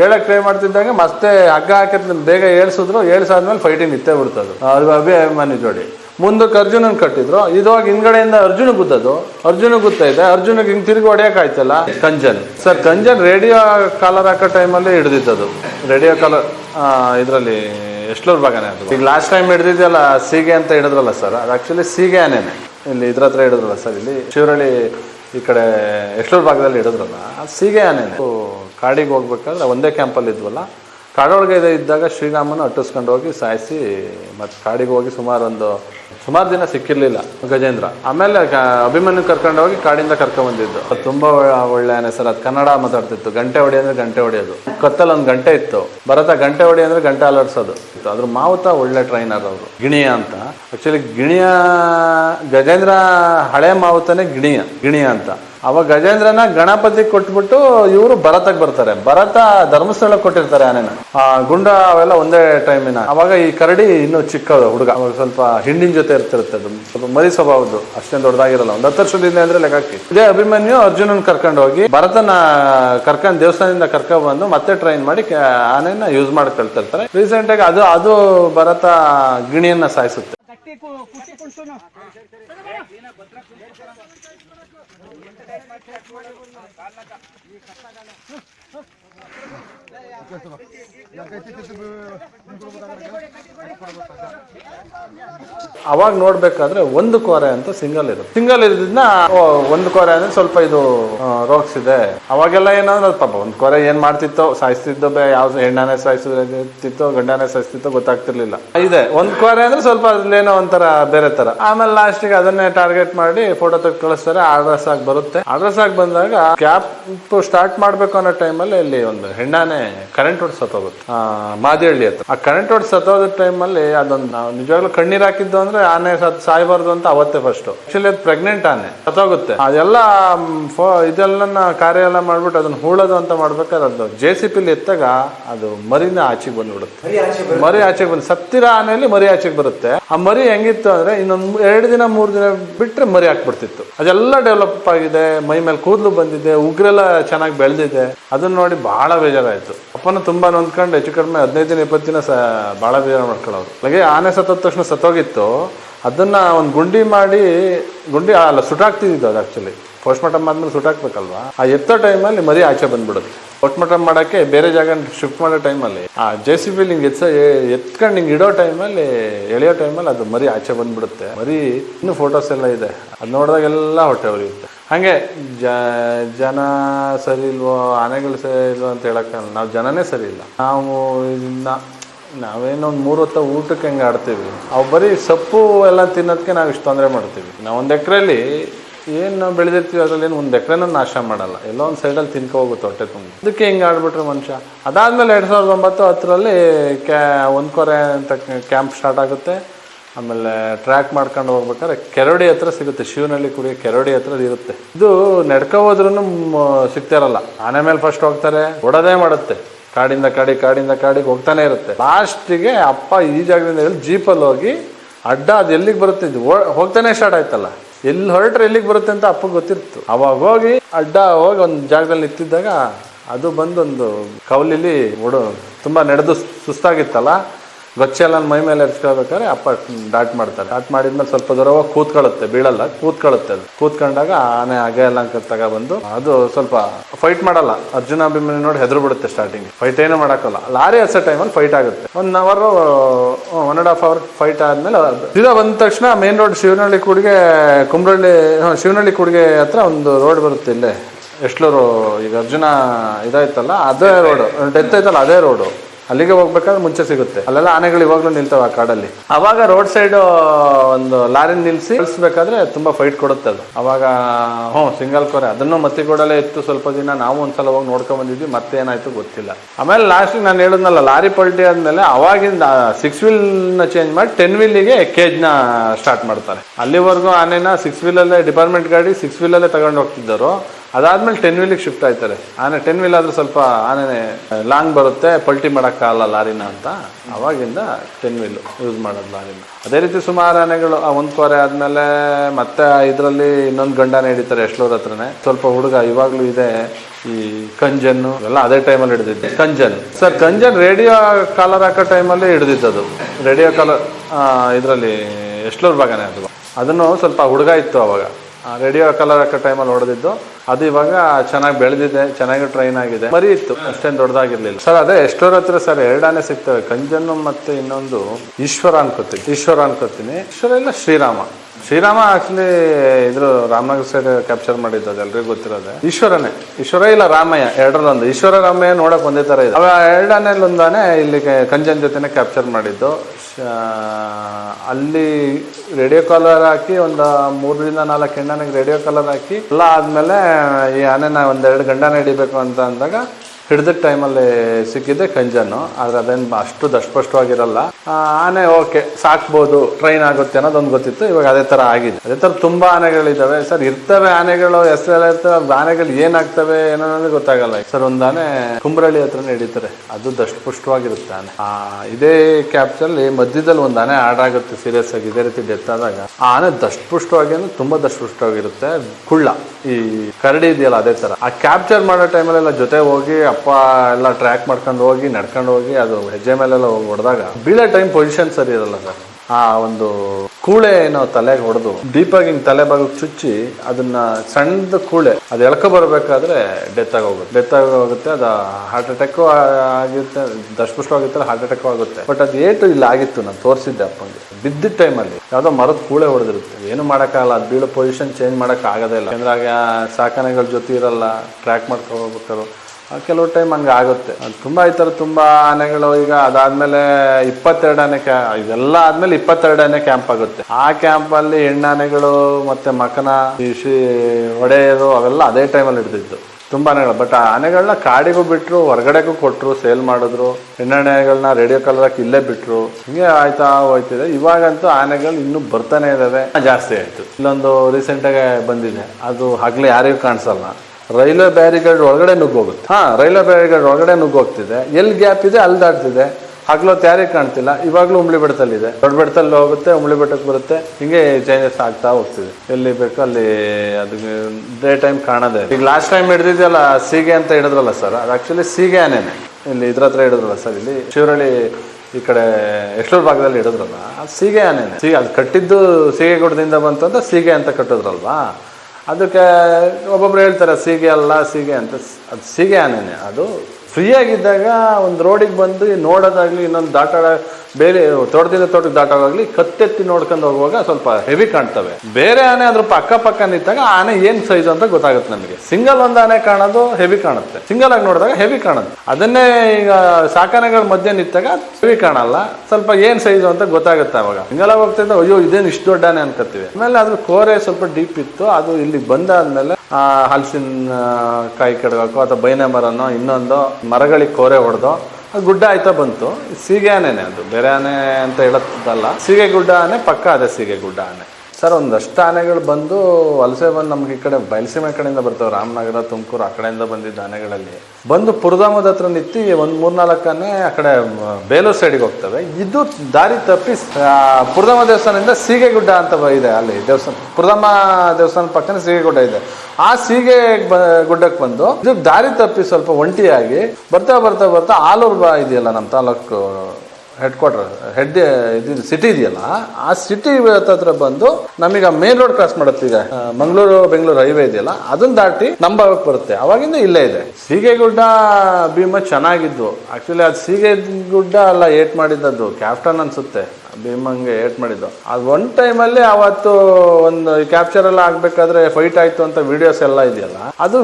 ಹೇಳಕ್ ಟ್ರೈ ಮಾಡ್ತಿದ್ದಂಗೆ ಮತ್ತೆ ಹಗ್ಗ ಹಾಕಿದ್ ಬೇಗ ಏಳ್ಸಿದ್ರು, ಏಳ್ಸಾದ್ಮೇಲೆ ಫೈಟಿಂಗ್ ನಿಂತೇ ಬಿಡ್ತದು ಅದು ಅಭಿಮಾನಿ ಜೋಡಿ. ಮುಂದಕ್ಕೆ ಅರ್ಜುನನ್ ಕಟ್ಟಿದ್ರು. ಇದಾಗ ಹಿಂದ್ಗಡೆಯಿಂದ ಅರ್ಜುನ ಗುದ್ದದು ಅರ್ಜುನ ಗುತ್ತೈತೆ ಅರ್ಜುನಿಗೆ ಹಿಂಗ್ ತಿರುಗಿ ಆಯ್ತಲ್ಲ? Kanjan. Sir, Kanjan radio collar ಹಾಕೋ ಟೈಮಲ್ಲಿ ಹಿಡಿದಿದ್ದದು. ರೇಡಿಯೋ ಕಾಲರ್ ಇದರಲ್ಲಿ ಎಷ್ಟೋರ್ ಭಾಗನೇ ಅದು? ಈಗ ಲಾಸ್ಟ್ ಟೈಮ್ ಹಿಡ್ದಿದ್ಯಲ್ಲ, ಸೀಗೆ ಅಂತ ಹಿಡಿದ್ರಲ್ಲ ಸರ್? ಅದು ಆಕ್ಚುಲಿ ಸೀಗೆ ಆನೆನೆ ಇಲ್ಲಿ ಇದ್ರ ಹತ್ರ ಹಿಡಿದ್ರಲ್ಲ ಸರ್? ಇಲ್ಲಿ ಶಿವರಳ್ಳಿ ಈ ಕಡೆ ಎಷ್ಟೋರ್ ಭಾಗದಲ್ಲಿ ಹಿಡಿದ್ರಲ್ಲ? ಸೀಗೆ ಆನೆನೆ ಕಾಡಿಗೆ ಹೋಗ್ಬೇಕಾದ್ರೆ ಒಂದೇ ಕ್ಯಾಂಪಲ್ಲಿ ಇದ್ವಲ್ಲ, ಕಾಡೊಳಗೆ ಇದೆ ಇದ್ದಾಗ ಶ್ರೀರಾಮನ ಅಟ್ಟಿಸ್ಕೊಂಡು ಹೋಗಿ ಸಾಯಿಸಿ, ಮತ್ತೆ ಕಾಡಿಗೆ ಹೋಗಿ ಸುಮಾರು ಒಂದು ಸುಮಾರು ದಿನ ಸಿಕ್ಕಿರ್ಲಿಲ್ಲ ಗಜೇಂದ್ರ. ಆಮೇಲೆ ಅಭಿಮನ್ಯು ಕರ್ಕೊಂಡು ಹೋಗಿ ಕಾಡಿಂದ ಕರ್ಕೊಂಡ್ ಬಂದಿದ್ದು. ಅದು ತುಂಬಾ ಒಳ್ಳೆ- ಹೆಸರು ಸರ್ ಅದು ಕನ್ನಡ ಮಾತಾಡ್ತಿತ್ತು. ಗಂಟೆ ಹೊಡಿ ಅಂದ್ರೆ ಗಂಟೆ ಹೊಡಿಯೋದು. ಕತ್ತಲ್ಲಿ ಒಂದು ಗಂಟೆ ಇತ್ತು. ಭರತ ಗಂಟೆ ಹೊಡಿ ಅಂದ್ರೆ ಗಂಟೆ ಅಲರ್ಸೋದು ಅದ್ರ ಮಾವುತ ಒಳ್ಳೆ ಟ್ರೈನರ್ ಅವರು. ಗಿಣಿಯ ಅಂತ. ಆಕ್ಚುಲಿ ಗಿಣಿಯ ಗಜೇಂದ್ರ ಹಳೆ ಮಾವುತನೇ ಗಿಣಿಯ. ಗಿಣಿಯ ಅಂತ. ಅವಾಗ ಗಜೇಂದ್ರನ ಗಣಪತಿ ಕೊಟ್ಬಿಟ್ಟು ಇವರು ಭರತಕ್ಕೆ ಬರ್ತಾರೆ. ಭರತ ಧರ್ಮಸ್ಥಳ ಕೊಟ್ಟಿರ್ತಾರೆ ಆನೆನ. ಆ ಗುಂಡ ಅವೆಲ್ಲ ಒಂದೇ ಟೈಮಿನ ಅವಾಗ ಈ ಕರಡಿ ಇನ್ನು ಚಿಕ್ಕ ಹುಡುಗ. ಸ್ವಲ್ಪ ಹಿಂಡಿನ ಜೊತೆ ಇರ್ತಿರುತ್ತೆ ಅದು. ಸ್ವಲ್ಪ ಮರಿ ಸ್ವಭಾವದ್ದು ಅಷ್ಟೇನು ದೊಡ್ಡದಾಗಿರಲ್ಲ. ಒಂದು ಹತ್ತು ವರ್ಷದಿಂದ ಅಂದ್ರೆ ಲೆಕ್ಕಕ್ಕೆ ಇದೇ ಅಭಿಮನ್ಯು ಅರ್ಜುನನ್ ಕರ್ಕೊಂಡು ಹೋಗಿ ಭರತನ, ಕರ್ಕೊಂಡು ದೇವಸ್ಥಾನದಿಂದ ಕರ್ಕೊಂಡ್ ಬಂದು ಮತ್ತೆ ಟ್ರೈನ್ ಮಾಡಿ ಆನೆಯನ್ನ ಯೂಸ್ ಮಾಡಿ ಕಳ್ತಿರ್ತಾರೆ ರೀಸೆಂಟ್ ಆಗಿ ಅದು ಅದು ಭರತ ಗಿಣಿಯನ್ನ ಸಾಯಿಸುತ್ತೆ. ಅವಾಗ ನೋಡ್ಬೇಕಾದ್ರೆ ಒಂದು ಕೋರೆ ಅಂತ ಸಿಂಗಲ್ ಇರುತ್ತೆ ಸಿಂಗಲ್ ಇರೋದ್ರಿಂದ ಒಂದು ಕೋರೆ ಅಂದ್ರೆ ಸ್ವಲ್ಪ ಇದು ರೋಗ್ಸ್ ಇದೆ. ಅವಾಗೆಲ್ಲ ಏನಂದ್ರೆ ಪಾಪ, ಒಂದು ಕೋರೆ ಏನ್ ಮಾಡ್ತಿತ್ತೋ ಸಾಯಿಸ್ತಿದ್ದೋ ಬೇ ಯಾವ ಹೆಣ್ಣಾನೆ ಸಾಯಿಸ್ತಿತ್ತೋ, ಗಂಡಾನೆ ಸಾಯಿಸ್ತಿತ್ತೋ ಗೊತ್ತಾಗ್ತಿರ್ಲಿಲ್ಲ. ಇದೆ, ಒಂದ್ ಕೋರೆ ಅಂದ್ರೆ ಸ್ವಲ್ಪ ಅದ್ಲೇನೋ ಒಂಥರ ಬೇರೆ ತರ. ಆಮೇಲೆ ಲಾಸ್ಟಿಗೆ ಅದನ್ನೇ ಟಾರ್ಗೆಟ್ ಮಾಡಿ ಫೋಟೋ ತೆಗೆದು ಕಳಿಸ್ತಾರೆ ಅಡ್ರೆಸ್ ಆಗಿ ಬರುತ್ತೆ. ಅಡ್ರೆಸ್ ಆಗಿ ಬಂದಾಗ ಕ್ಯಾಪ್ ಸ್ಟಾರ್ಟ್ ಮಾಡ್ಬೇಕು ಅನ್ನೋ ಟೈಮಲ್ಲಿ ಇಲ್ಲಿ ಒಂದು ಹೆಣ್ಣಾನೆ ಕರೆಂಟ್ ಹೊಡ್ ಸತ್ತೋಗುತ್ತೆ ಹೋಗುತ್ತೆ. ಮಾದಿಹಳ್ಳಿ ಹತ್ರ. ಆ ಕರೆಂಟ್ ಹೊಡ್ ಸತ್ತೋದ ಟೈಮಲ್ಲಿ ಅದೊಂದು ನಾವು ನಿಜವಾಗ್ಲೂ ಕಣ್ಣೀರ್ ಹಾಕಿದ್ದು ಅಂದ್ರೆ ಆನೆ ಸತ್ ಸಾಯಬಾರ್ದು ಅಂತ ಅವತ್ತೇ ಫಸ್ಟ್ ಆಕ್ಚುಲಿ ಅದು ಪ್ರೆಗ್ನೆಂಟ್ ಆನೆ ಸತ್ತೋಗುತ್ತೆ ಅದೆಲ್ಲ ಫೋ- ಇದೆಲ್ಲ ಕಾರ್ಯ ಎಲ್ಲ ಮಾಡ್ಬಿಟ್ಟು ಅದನ್ನ ಹೂಳೋದು ಅಂತ ಮಾಡ್ಬೇಕಾದ್ರೆ ಅದು ಜೆ ಸಿ ಪಿಲಿ ಎತ್ತಾಗ ಅದು ಮರಿನ ಆಚೆಗೆ ಬಂದ್ಬಿಡುತ್ತೆ. ಮರಿ ಆಚೆಗೆ ಬಂದು ಸತ್ತಿರ ಆನೆಯಲ್ಲಿ ಮರಿ ಆಚೆಗೆ ಬರುತ್ತೆ. ಆ ಮರಿ ಹೆಂಗಿತ್ತು ಅಂದ್ರೆ ಇನ್ನೊಂದು ಎರಡು ದಿನ ಮೂರು ದಿನ ಬಿಟ್ಟರೆ ಮರಿ ಹಾಕ್ಬಿಡ್ತಿತ್ತು. ಅದೆಲ್ಲ ಡೆವಲಪ್ ಆಗಿದೆ ಮೈ ಮೇಲೆ ಕೂದಲು ಬಂದಿದೆ ಉಗ್ರೆಲ್ಲ ಚೆನ್ನಾಗಿ ಬೆಳೆದಿದೆ. ಅದನ್ನ ನೋಡಿ ಬಹಳ ಬೇಜಾರಾಯ್ತು. ಅಪ್ಪನ ತುಂಬಾ ನೊಂದ್ಕೊಂಡು ಹೆಚ್ಚು ಕಡಿಮೆ ಹದಿನೈದು ದಿನ, ಇಪ್ಪತ್ತು ದಿನ ಸ ಭಾಳ ಬೇಜಾರು ಮಾಡ್ಕೊಳ್ಳೋರು. ಹಾಗೆ ಆನೆ ಸತ್ತೋದ ತಕ್ಷಣ ಸತ್ತೋಗಿತ್ತು. ಅದನ್ನ ಒಂದು ಗುಂಡಿ ಮಾಡಿ, ಗುಂಡಿ, ಅಲ್ಲ ಸುಟಾಕ್ತಿದ್ದು ಅದು ಆಕ್ಚುಲಿ ಪೋಸ್ಟ್ಮಾರ್ಟಮ್ ಆದ್ಮೇಲೆ ಸುಟಾಕ್ಬೇಕಲ್ವಾ ಆ ಎತ್ತೋ ಟೈಮಲ್ಲಿ ಮರಿ ಆಚೆ ಬಂದ್ಬಿಡುತ್ತೆ. ಪೋಸ್ಟ್ಮಾರ್ಟಮ್ ಮಾಡಕ್ಕೆ ಬೇರೆ ಜಾಗ ಶಿಫ್ಟ್ ಮಾಡೋ ಟೈಮಲ್ಲಿ, ಆ ಜೆ ಸಿ ಬಿ ಹಿಂಗೆ ಎತ್ಸ ಎತ್ಕೊಂಡು ಹಿಂಗೆ ಇಡೋ ಟೈಮಲ್ಲಿ, ಎಳೆಯೋ ಟೈಮಲ್ಲಿ ಅದು ಮರಿ ಆಚೆ ಬಂದ್ಬಿಡುತ್ತೆ. ಮರಿ ಇನ್ನೂ ಫೋಟೋಸ್ ಎಲ್ಲ ಇದೆ. ಅದು ನೋಡಿದಾಗೆಲ್ಲ ಹೊಟ್ಟೆ ಉರಿಯುತ್ತೆ. ಹಾಗೆ, ಜ, ಜನ ಸರಿ ಇಲ್ವೋ, ಆನೆಗಳು ಸರಿ ಇಲ್ವೋ ಅಂತ ಹೇಳೋಕ್ಕಲ್ಲ. ನಾವು ಜನನೇ ಸರಿ ಇಲ್ಲ. ನಾವು ಇದನ್ನ ನಾವೇನೋ ಒಂದು ಮೂರು ಹೊತ್ತ ಊಟಕ್ಕೆ ಹೆಂಗೆ ಆಡ್ತೀವಿ. ಅವು ಬರೀ ಸೊಪ್ಪು ಎಲ್ಲ ತಿನ್ನೋದಕ್ಕೆ ನಾವು ಇಷ್ಟು ತೊಂದರೆ ಮಾಡ್ತೀವಿ. ನಾವು ಒಂದು ಎಕರೆಯಲ್ಲಿ ಏನು ನಾವು ಬೆಳೆದಿರ್ತೀವಿ, ಅದರಲ್ಲಿ ಏನು ಒಂದು ಎಕರೆನ ನಾಶ ಮಾಡಲ್ಲ. ಎಲ್ಲೋ ಒಂದು ಸೈಡಲ್ಲಿ ತಿನ್ಕೊ ಹೋಗುತ್ತೆ ಹೊಟ್ಟೆ ತುಂಬ. ಅದಕ್ಕೆ ಹಿಂಗೆ ಆಡ್ಬಿಟ್ರೆ ಮನುಷ್ಯ. ಅದಾದಮೇಲೆ ಎರಡು ಸಾವಿರದ ಒಂಬತ್ತು ಹತ್ತರಲ್ಲಿ ಕ್ಯಾ, ಒಂದು ಕೊರೆ ಅಂತ ಕ್ಯಾಂಪ್ ಸ್ಟಾರ್ಟ್ ಆಗುತ್ತೆ. ಆಮೇಲೆ ಟ್ರ್ಯಾಕ್ ಮಾಡ್ಕೊಂಡು ಹೋಗ್ಬೇಕಾದ್ರೆ ಕೆರಡಿ ಹತ್ರ ಸಿಗುತ್ತೆ. ಶಿವನಲ್ಲಿ ಕುರಿ ಕೆರಡಿ ಹತ್ರ ಇರುತ್ತೆ. ಇದು ನಡ್ಕೊ ಹೋದ್ರೂ ಸಿಗ್ತಿರಲ್ಲ ಆನೆ ಮೇಲೆ ಫಸ್ಟ್ ಹೋಗ್ತಾರೆ ಹೊಡೋದೇ ಮಾಡುತ್ತೆ. ಕಾಡಿಂದ ಕಾಡಿ, ಕಾಡಿಂದ ಕಾಡಿಗೆ ಹೋಗ್ತಾನೆ ಇರುತ್ತೆ. ಲಾಸ್ಟಿಗೆ ಅಪ್ಪ ಈ ಜಾಗದಿಂದ ಎಲ್ಲಿ ಜೀಪಲ್ಲಿ ಹೋಗಿ ಅಡ್ಡ ಅದು ಎಲ್ಲಿಗೆ ಬರುತ್ತೆ ಇದು? ಹೋಗ್ತಾನೆ ಸ್ಟಾರ್ಟ್ ಆಯ್ತಲ್ಲ. ಎಲ್ಲಿ ಹೊರಟ್ರೆ ಎಲ್ಲಿಗೆ ಬರುತ್ತೆ ಅಂತ ಅಪ್ಪಗೆ ಗೊತ್ತಿರ್ತು. ಅವಾಗ ಹೋಗಿ ಅಡ್ಡ ಹೋಗಿ ಒಂದು ಜಾಗದಲ್ಲಿ ನಿಂತಿದ್ದಾಗ ಅದು ಬಂದು ಒಂದು ಕವಲಿಲಿ ಓಡೋ, ತುಂಬ ನಡೆದು ಸುಸ್ತಾಗಿತ್ತಲ್ಲ. ಗೊಚ್ಚೆಲ್ಲ ಮೈ ಮೇಲೆ ಎರ್ಸ್ಕೊಳ್ಬೇಕಾದ್ರೆ ಅಪ್ಪ ಡಾಟ್ ಮಾಡ್ತಾರೆ. ಡಾಟ್ ಮಾಡಿದ್ಮೇಲೆ ಸ್ವಲ್ಪ ದೂರ ಕೂತ್ಕೊಳ್ಳುತ್ತೆ ಬೀಳಲ್ಲ ಕೂತ್ಕೊಳ್ಳುತ್ತೆ ಅದು. ಕೂತ್ಕೊಂಡಾಗ ಆನೆ ಹಾಗೆ ಎಲ್ಲ ತಗೊಬಂದು ಅದು ಸ್ವಲ್ಪ ಫೈಟ್ ಮಾಡಲ್ಲ. ಅರ್ಜುನ ಅಭಿಮಾನಿ ನೋಡಿ ಹೆದರು ಬಿಡುತ್ತೆ ಸ್ಟಾರ್ಟಿಂಗ್ ಫೈಟ್ ಏನೂ ಮಾಡೋಕ್ಕಲ್ಲ. ಲಾರಿ ಹಸೋ ಟೈಮಲ್ಲಿ ಫೈಟ್ ಆಗುತ್ತೆ. One hour one and half hour fight ಆದ್ಮೇಲೆ ಸೀದಾ ಬಂದ ತಕ್ಷಣ ಮೇನ್ ರೋಡ್ ಶಿವನಹಳ್ಳಿ ಕೂಡಿಗೆ ಕುಂಬ್ರಳ್ಳಿ ಹ್ಮ್, ಶಿವನಹಳ್ಳಿ ಕೂಡಿಗೆ ಹತ್ರ ಒಂದು ರೋಡ್ ಬರುತ್ತೆ ಇಲ್ಲೇ. ಎಷ್ಟ್ಲೂರು ಈಗ ಅರ್ಜುನ ಇದಾಯ್ತಲ್ಲ ಅದೇ ರೋಡ್ ಡೆತ್ ಆಯ್ತಲ್ಲ ಅದೇ ರೋಡು ಅಲ್ಲಿಗೆ ಹೋಗ್ಬೇಕಾದ್ರೆ ಮುಂಚೆ ಸಿಗುತ್ತೆ. ಅಲ್ಲೆಲ್ಲ ಆನೆಗಳು ಇವಾಗಲೂ ನಿಲ್ತಾವೆ ಆ ಕಾಡಲ್ಲಿ. ಅವಾಗ ರೋಡ್ ಸೈಡ್ ಒಂದು ಲಾರಿ ನಿಲ್ಸಿ ಕಳಿಸ್ಬೇಕಾದ್ರೆ ತುಂಬಾ ಫೈಟ್ ಕೊಡುತ್ತೆ ಅದು. ಅವಾಗ, ಹ್ಞೂ, ಸಿಂಗಲ್ ಕೊರೆ. ಅದನ್ನು ಮತ್ತಿಗೋಡಲ್ಲೇ ಇತ್ತು ಸ್ವಲ್ಪ ದಿನ. ನಾವು ಒಂದ್ಸಲ ಹೋಗಿ ನೋಡ್ಕೊಂಡ್ ಬಂದಿದ್ವಿ. ಮತ್ತೆ ಏನಾಯ್ತು ಗೊತ್ತಿಲ್ಲ. ಆಮೇಲೆ ಲಾಸ್ಟ್ ನಾನು ಹೇಳಿದ್ನಲ್ಲ, ಲಾರಿ ಪಲ್ಟಿ ಆದ್ಮೇಲೆ ಅವಾಗಿಂದ ಸಿಕ್ಸ್ ವೀಲ್ನ ಚೇಂಜ್ ಮಾಡಿ ಟೆನ್ ವೀಲಿಗೆ ಕೇಜ್ನ ಸ್ಟಾರ್ಟ್ ಮಾಡ್ತಾರೆ. ಅಲ್ಲಿವರೆಗೂ ಆನೆನ ಸಿಕ್ಸ್ ವೀಲಲ್ಲೇ ಡಿಪಾರ್ಟ್ಮೆಂಟ್ ಗಾಡಿ ಸಿಕ್ಸ್ ವೀಲಲ್ಲೇ ತಗೊಂಡು ಹೋಗ್ತಿದ್ದರು. ಅದಾದ್ಮೇಲೆ ಟೆನ್ ವೀಲಿಗೆ ಶಿಫ್ಟ್ ಆಯ್ತಾರೆ. ಆನೆ ಟೆನ್ ವೀಲ್ ಆದ್ರೆ ಸ್ವಲ್ಪ ಆನೆ ಲಾಂಗ್ ಬರುತ್ತೆ, ಪಲ್ಟಿ ಮಾಡೋಕ್ಕಾಗಲ್ಲ ಲಾರಿನ ಅಂತ. ಅವಾಗಿಂದ ಟೆನ್ ವೀಲು ಯೂಸ್ ಮಾಡೋದು ಲಾರಿನ. ಅದೇ ರೀತಿ ಸುಮಾರು ಆನೆಗಳು, ಆ ಒಂದು ಕೋರೆ ಆದ್ಮೇಲೆ ಮತ್ತೆ ಇದರಲ್ಲಿ ಇನ್ನೊಂದು ಗಂಡನ ಹಿಡಿತಾರೆ ಎಷ್ಟೋರ್ ಹತ್ರನೇ. ಸ್ವಲ್ಪ ಹುಡುಗ ಇವಾಗ್ಲೂ ಇದೆ, ಈ ಕಂಜನ್ನು, ಎಲ್ಲ ಅದೇ ಟೈಮಲ್ಲಿ ಹಿಡಿದಿದ್ದೆ. Kanjan. Sir, Kanjan radio collar ಹಾಕೋ ಟೈಮಲ್ಲಿ ಹಿಡಿದಿದ್ದದು. ರೇಡಿಯೋ ಕಾಲರ್ ಇದರಲ್ಲಿ ಎಷ್ಟೋರ್ ಭಾಗನೇ ಅದು. ಅದನ್ನು ಸ್ವಲ್ಪ ಹುಡುಗ ಇತ್ತು ಅವಾಗ. ರೇಡಿಯೋ ಕಲರ್ ಹಾಕೋ ಟೈಮಲ್ಲಿ ಹೊಡೆದಿದ್ದು. ಅದು ಇವಾಗ ಚೆನ್ನಾಗಿ ಬೆಳೆದಿದೆ, ಚೆನ್ನಾಗಿ ಟ್ರೈನ್ ಆಗಿದೆ. ಮರಿ ಇತ್ತು ಅಷ್ಟೇನು ದೊಡ್ಡದಾಗಿರ್ಲಿಲ್ಲ. ಸರ್, ಅದೇ ಎಷ್ಟೋರ ಹತ್ರ ಸರ್, ಎರಡನೇ ಸಿಗ್ತವೆ. ಕಂಜನ್ನು ಮತ್ತೆ ಇನ್ನೊಂದು ಈಶ್ವರ ಅನ್ಕೋತೀನಿ. ಈಶ್ವರ ಅನ್ಕೋತೀನಿ. ಈಶ್ವರ ಇಲ್ಲ ಶ್ರೀರಾಮ. ಶ್ರೀರಾಮ ಆಕ್ಚುಲಿ ಇದ್ರು ರಾಮನಗರ ಸೈಡ್ ಕ್ಯಾಪ್ಚರ್ ಮಾಡಿದ್ದು ಅದು, ಎಲ್ರಿಗೂ ಗೊತ್ತಿರೋದೆ. ಈಶ್ವರನೇ. ಈಶ್ವರ ಇಲ್ಲ ರಾಮಯ್ಯ, ಎರಡರಲ್ಲೊಂದು. ಈಶ್ವರ ರಾಮಯ್ಯ ನೋಡಕ್ ಒಂದೇ ತರ ಇದೆ. ಅವ ಎರಡನೇಲಿ ಒಂದಾನೆ ಇಲ್ಲಿ ಕಂಜನ್ ಜೊತೆನೆ ಕ್ಯಾಪ್ಚರ್ ಮಾಡಿದ್ದು. ಅಲ್ಲಿ ರೇಡಿಯೋ ಕಾಲರ್ ಹಾಕಿ ಒಂದು ಮೂರರಿಂದ ನಾಲ್ಕು ಹೆಣ್ಣನಿಗೆ ರೇಡಿಯೋ ಕಾಲರ್ ಹಾಕಿ, ಎಲ್ಲ ಆದ್ಮೇಲೆ ಈ ಆನೆನ ಒಂದೆರಡು ಗಂಡನ ಹಿಡಿಬೇಕು ಅಂತ ಅಂದಾಗ ಹಿಡಿದ ಟೈಮಲ್ಲಿ ಸಿಕ್ಕಿದ್ದೆ ಕಂಜನ್ನು ಆದ್ರೆ ಅದೇನು ಅಷ್ಟು ದಷ್ಟಪಷ್ಟವಾಗಿರಲ್ಲ. ಆನೆ ಓಕೆ ಸಾಕ್ಬೋದು ಟ್ರೈನ್ ಆಗುತ್ತೆ ಅನ್ನೋದೊಂದು ಗೊತ್ತಿತ್ತು ಇವಾಗ ಅದೇ ತರ ಆಗಿದೆ. ಅದೇ ತರ ತುಂಬಾ ಆನೆಗಳಿದ್ದಾವೆ ಸರ್ ಇರ್ತವೆ ಆನೆಗಳು ಹೆಸರೆಲ್ಲ ಇರ್ತವೆ ಆನೆಗಳು ಏನಾಗ್ತವೆ ಏನೋ ಗೊತ್ತಾಗಲ್ಲ. ಸರ್ ಒಂದು ಆನೆ ಕುಂಬ್ರಳ್ಳಿ ಹತ್ರ ಹಿಡಿತಾರೆ. ಅದು ದಷ್ಟಪುಷ್ಟವಾಗಿರುತ್ತೆ ಆನೆ. ಆ, ಇದೇ ಕ್ಯಾಪ್ಚಲ್ಲಿ ಮಧ್ಯದಲ್ಲಿ ಒಂದು ಆನೆ ಆಡಾಗುತ್ತೆ ಸೀರಿಯಸ್ ಆಗಿ. ಇದೇ ರೀತಿ ಡೆತ್ ಆದಾಗ. ಆನೆ ದಷ್ಟಪುಷ್ಟವಾಗಿ ಅಂದ್ರೆ ತುಂಬಾ ದಷ್ಟಪುಷ್ಟವಾಗಿರುತ್ತೆ. ಕುಳ್ಳ ಈ ಕರಡಿ ಇದೆಯಲ್ಲ, ಅದೇ ತರ. ಆ ಕ್ಯಾಪ್ಚರ್ ಮಾಡೋ ಟೈಮಲ್ಲೆಲ್ಲ ಜೊತೆ ಹೋಗಿ, ಅಪ್ಪ ಎಲ್ಲ ಟ್ರ್ಯಾಕ್ ಮಾಡ್ಕೊಂಡು ಹೋಗಿ, ನಡ್ಕೊಂಡು ಹೋಗಿ, ಅದು ಹೆಜ್ಜೆ ಮೇಲೆಲ್ಲ ಹೊಡೆದಾಗ ಬೀಳೋ ಟೈಮ್ ಪೊಸಿಷನ್ ಸರಿ ಇರಲ್ಲ ಸರ್. ಆ ಒಂದು ಕೂಳೆ ಏನೋ ತಲೆಗೆ ಹೊಡೆದು ಡೀಪಾಗಿ ತಲೆ ಭಾಗಕ್ಕೆ ಚುಚ್ಚಿ ಅದನ್ನ ಸಣ್ಣದ ಕೂಳೆ, ಅದು ಎಳ್ಕೊ ಬರಬೇಕಾದ್ರೆ ಡೆತ್ ಆಗೋಗುತ್ತೆ. ಡೆತ್ ಆಗೋಗುತ್ತೆ, ಅದು ಹಾರ್ಟ್ ಅಟ್ಯಾಕು ಆಗಿರುತ್ತೆ ಆಗುತ್ತೆ ಹಾರ್ಟ್ ಅಟ್ಯಾಕ್ ಆಗುತ್ತೆ. ಬಟ್ ಅದು ಏಟು ಇಲ್ಲ ಆಗಿತ್ತು, ನಾನು ತೋರಿಸಿದ್ದೆ ಅಪ್ಪಂಗೆ. ಬಿದ್ದಿದ್ದ ಟೈಮಲ್ಲಿ ಯಾವುದೋ ಮರದ ಕೂಳೆ ಹೊಡೆದಿರುತ್ತೆ. ಏನು ಮಾಡೋಕ್ಕಾಗಲ್ಲ, ಅದು ಬೀಳೋ ಪೊಸಿಷನ್ ಚೇಂಜ್ ಮಾಡೋಕ್ಕಾಗೋದೇ ಇಲ್ಲ. ಅಂದ್ರೆ ಆಗ ಸಾಕಣೆಗಳ ಜೊತೆ ಇರಲ್ಲ ಟ್ರ್ಯಾಕ್ ಮಾಡ್ಕೊಂಡು ಹೋಗ್ಬೇಕಾದ್ರು. ಕೆಲವು ಟೈಮ್ ಹಂಗೆ ಆಗುತ್ತೆ. ತುಂಬ ಈ ಥರ ತುಂಬ ಆನೆಗಳು ಈಗ ಅದಾದ್ಮೇಲೆ ಇಪ್ಪತ್ತೆರಡು ಆನೆ ಕ್ಯಾ, ಇದೆಲ್ಲ ಆದಮೇಲೆ ಇಪ್ಪತ್ತೆರಡು ಆನೆ ಕ್ಯಾಂಪ್ ಆಗುತ್ತೆ. ಆ ಕ್ಯಾಂಪಲ್ಲಿ ಹೆಣ್ಣಾನೆಗಳು ಮತ್ತೆ ಮಕನ ಒಡೆಯೋದು ಒಡೆಯರು ಅವೆಲ್ಲ ಅದೇ ಟೈಮಲ್ಲಿ ಹಿಡಿದಿದ್ದು. ತುಂಬ ಆನೆಗಳು. ಬಟ್ ಆ ಆನೆಗಳನ್ನ ಕಾಡಿಗೂ ಬಿಟ್ಟರು ಹೊರಗಡೆಗೂ ಕೊಟ್ಟರು ಸೇಲ್ ಮಾಡಿದ್ರು. ಹೆಣ್ಣಾನೆಗಳನ್ನ ರೇಡಿಯೋ ಕಲರಕ್ಕೆ ಇಲ್ಲೇ ಬಿಟ್ಟರು ಹಿಂಗೆ ಆಯ್ತಾ ಹೋಯ್ತಿದೆ. ಇವಾಗಂತೂ ಆನೆಗಳು ಇನ್ನೂ ಬರ್ತಾನೆ ಇದ್ದಾವೆ. ಜಾಸ್ತಿ ಆಯಿತು. ಇಲ್ಲೊಂದು ರೀಸೆಂಟ್ ಆಗಿ ಬಂದಿದೆ. ಅದು ಹಗ್ಲು ಯಾರಿಗೂ ಕಾಣಿಸಲ್ಲ ರೈಲ್ವೆ ಬ್ಯಾರಿಗೇಡ್ ಒಳಗಡೆ ನುಗ್ಗೋಗುತ್ತೆ. ಹಾ. ರೈಲ್ವೆ ಬ್ಯಾರಿಗೇಡ್ ಒಳಗಡೆ ನುಗ್ಗೋಗ್ತಿದೆ. ಎಲ್ಲಿ ಗ್ಯಾಪ್ ಇದೆ ಅಲ್ಲಿ ದಾಟ್ತಿದೆ ಹಗ್ಲೊತ್ತು ಯಾರಿಗೆ ಕಾಣ್ತಿಲ್ಲ. ಇವಾಗಲೂ ಉಂಬ್ಳಿ ಬೆಟ್ಟದಲ್ಲಿದೆ ದೊಡ್ಡ ಬೆಟ್ಟದಲ್ಲಿ ಹೋಗುತ್ತೆ ಉಂಬ್ಳಿ ಬೆಟ್ಟಕ್ಕೆ ಬರುತ್ತೆ. ಹಿಂಗೆ ಚೇಂಜಸ್ ಆಗ್ತಾ ಹೋಗ್ತಿದೆ. ಎಲ್ಲಿ ಬೇಕು ಅಲ್ಲಿ ಅದು ಡೇ ಟೈಮ್ ಕಾಣೋದೇ. ಈಗ ಲಾಸ್ಟ್ ಟೈಮ್ ಹಿಡಿದಿದೆಯಲ್ಲ ಸೀಗೆ ಅಂತ ಹಿಡಿದ್ರಲ್ಲ ಸರ್ ಅದು ಆಕ್ಚುಲಿ ಸೀಗೆ ಆನೆನೆ ಇಲ್ಲಿ ಇದ್ರ ಹತ್ರ ಹಿಡಿದ್ರಲ್ಲ ಸರ್ ಇಲ್ಲಿ ಶಿವರಳ್ಳಿ ಈ ಕಡೆ ಎಷ್ಟೂರು ಭಾಗದಲ್ಲಿ ಹಿಡಿದ್ರಲ್ಲ ಅದು ಸೀಗೆ ಆನೆನೆ ಸೀಗೆ ಅದು ಕಟ್ಟಿದ್ದು ಸೀಗೆ ಗುಡದಿಂದ ಬಂತು ಅಂತ ಸೀಗೆ ಅಂತ ಕಟ್ಟಿದ್ರಲ್ವಾ? ಅದಕ್ಕೆ ಒಬ್ಬೊಬ್ರು ಹೇಳ್ತಾರೆ ಸೀಗೆ ಅಲ್ಲ ಸೀಗೆ ಅಂತ. ಅದು ಸೀಗೆ ಆನೆನೆ ಅದು ಫ್ರೀ ಆಗಿದ್ದಾಗ ಒಂದು ರೋಡಿಗೆ ಬಂದು ನೋಡೋದಾಗ್ಲಿ, ಇನ್ನೊಂದು ದಾಟಾಡ, ಬೇರೆ ತೋಟದಿಂದ ತೋಟಕ್ಕೆ ದಾಟೋದಾಗಲಿ ಕತ್ತೆತ್ತಿ ನೋಡ್ಕೊಂಡು ಹೋಗುವಾಗ ಸ್ವಲ್ಪ ಹೆವಿ ಕಾಣ್ತವೆ. ಬೇರೆ ಆನೆ ಅದ್ರ ಪಕ್ಕ ಪಕ್ಕ ನಿಂತಾಗ ಆನೆ ಏನ್ ಸೈಜ್ ಅಂತ ಗೊತ್ತಾಗುತ್ತೆ ನಮಗೆ. ಸಿಂಗಲ್ ಒಂದು ಆನೆ ಕಾಣೋದು ಹೆವಿ ಕಾಣುತ್ತೆ. ಸಿಂಗಲ್ ಆಗಿ ನೋಡಿದಾಗ ಹೆವಿ ಕಾಣುತ್ತೆ. ಅದನ್ನೇ ಈಗ ಸಾಕಾನೆಗಳ ಮಧ್ಯೆ ನಿಂತಾಗ ಹೆವಿ ಕಾಣಲ್ಲ. ಸ್ವಲ್ಪ ಏನ್ ಸೈಜ್ ಅಂತ ಗೊತ್ತಾಗುತ್ತೆ ಅವಾಗ. ಸಿಂಗಲ್ ಆಗಿ ಹೋಗ್ತಿದ್ದ ಅಯ್ಯೋ, ಇದೇನು ಇಷ್ಟು ದೊಡ್ಡ ಆನೆ ಅನ್ಕೋತೀವಿ ಆಮೇಲೆ ಅದ್ರ ಕೋರೆ ಸ್ವಲ್ಪ ಡೀಪ್ ಇತ್ತು. ಅದು ಇಲ್ಲಿ ಬಂದಾದ್ಮೇಲೆ ಹಲಸಿನ ಕಾಯಿ ಕೆಡಬೇಕು ಅಥವಾ ಬೈನೆ ಮರನೋ ಇನ್ನೊಂದು ಮರಗಳಿಗೆ ಕೋರೆ ಹೊಡೆದು ಗುಡ್ಡ ಆಯ್ತಾ ಬಂತು. ಸೀಗೆ ಆನೆನೆ ಅದು. ಬೇರೆ ಆನೆ ಅಂತ ಹೇಳೋದಲ್ಲ. ಸೀಗೆ ಗುಡ್ಡ ಆನೆ ಪಕ್ಕ ಅದೇ ಸೀಗೆ ಗುಡ್ಡ ಆನೆ ಸರ್, ಒಂದಷ್ಟು ಆನೆಗಳು ಬಂದು ವಲಸೆ ಬಂದು ನಮ್ಗೆ ಈ ಕಡೆ ಬಯಲಸೀಮೆ ಕಡೆಯಿಂದ ಬರ್ತಾವೆ. ರಾಮನಗರ, ತುಮಕೂರು ಆ ಕಡೆಯಿಂದ ಬಂದಿದ್ದ ಆನೆಗಳಲ್ಲಿ. ಬಂದು ಪುರಧಾಮದ ಹತ್ರ ನಿತ್ತಿ ಒಂದು ಮೂರ್ನಾಲ್ಕು ಆನೆ ಆ ಕಡೆ ಬೇಲೂರು ಸೈಡಿಗೆ ಹೋಗ್ತವೆ. ಇದು ದಾರಿ ತಪ್ಪಿ ಪುರಧಾಮ ದೇವಸ್ಥಾನದಿಂದ ಸೀಗೆಗುಡ್ಡ ಅಂತ ಇದೆ ಅಲ್ಲಿ ದೇವಸ್ಥಾನ ಪುರಧಾಮ ದೇವಸ್ಥಾನ ಪಕ್ಕನೇ ಸೀಗೆಗುಡ್ಡ ಇದೆ. ಆ ಸೀಗೆ ಗುಡ್ಡಕ್ಕೆ ಬಂದು ಇದು ದಾರಿ ತಪ್ಪಿ ಸ್ವಲ್ಪ ಒಂಟಿಯಾಗಿ ಬರ್ತಾ ಬರ್ತಾ ಬರ್ತಾ ಆಲೂರು ಬಾ, ಇದೆಯಲ್ಲ ನಮ್ಮ ತಾಲೂಕು ಹೆಡ್ ಕ್ವಾರ್ಟರ್ ಹೆಡ್ ಇದು ಸಿಟಿ ಇದೆಯಲ್ಲ ಆ ಸಿಟಿ ಹತ್ರ ಬಂದು ನಮಗೆ ಮೇನ್ ರೋಡ್ ಕ್ರಾಸ್ ಮಾಡುತ್ತೆ ಈಗ. ಆ, ಮಂಗಳೂರು ಬೆಂಗಳೂರು ಹೈವೇ ಇದೆಯಲ್ಲ ಅದನ್ನ ದಾಟಿ ನಮ್ಮ ಭಾಗಕ್ಕೆ ಬರುತ್ತೆ. ಅವಾಗಿಂದ ಇಲ್ಲೇ ಇದೆ. ಸೀಗೆಗುಡ್ಡ ಭೀಮ ಚೆನ್ನಾಗಿದ್ದು. ಆಕ್ಚುಲಿ ಅದು ಸೀಗೆ ಗುಡ್ಡ ಅಲ್ಲ ಏಟ್ ಮಾಡಿದ್ದದ್ದು. ಕ್ಯಾಪ್ಟನ್ ಅನ್ಸುತ್ತೆ. ಭೀಮಂಗೆ ಏಟ್ ಮಾಡಿದ್ದು. ಅದು ಒನ್ ಟೈಮಲ್ಲಿ ಅವತ್ತು ಒಂದು ಕ್ಯಾಪ್ಚರ್ ಎಲ್ಲ ಆಗಬೇಕಾದ್ರೆ ಫೈಟ್ ಆಯಿತು ಅಂತ ವಿಡಿಯೋಸ್ ಎಲ್ಲ ಇದೆಯಲ್ಲ, ಅದು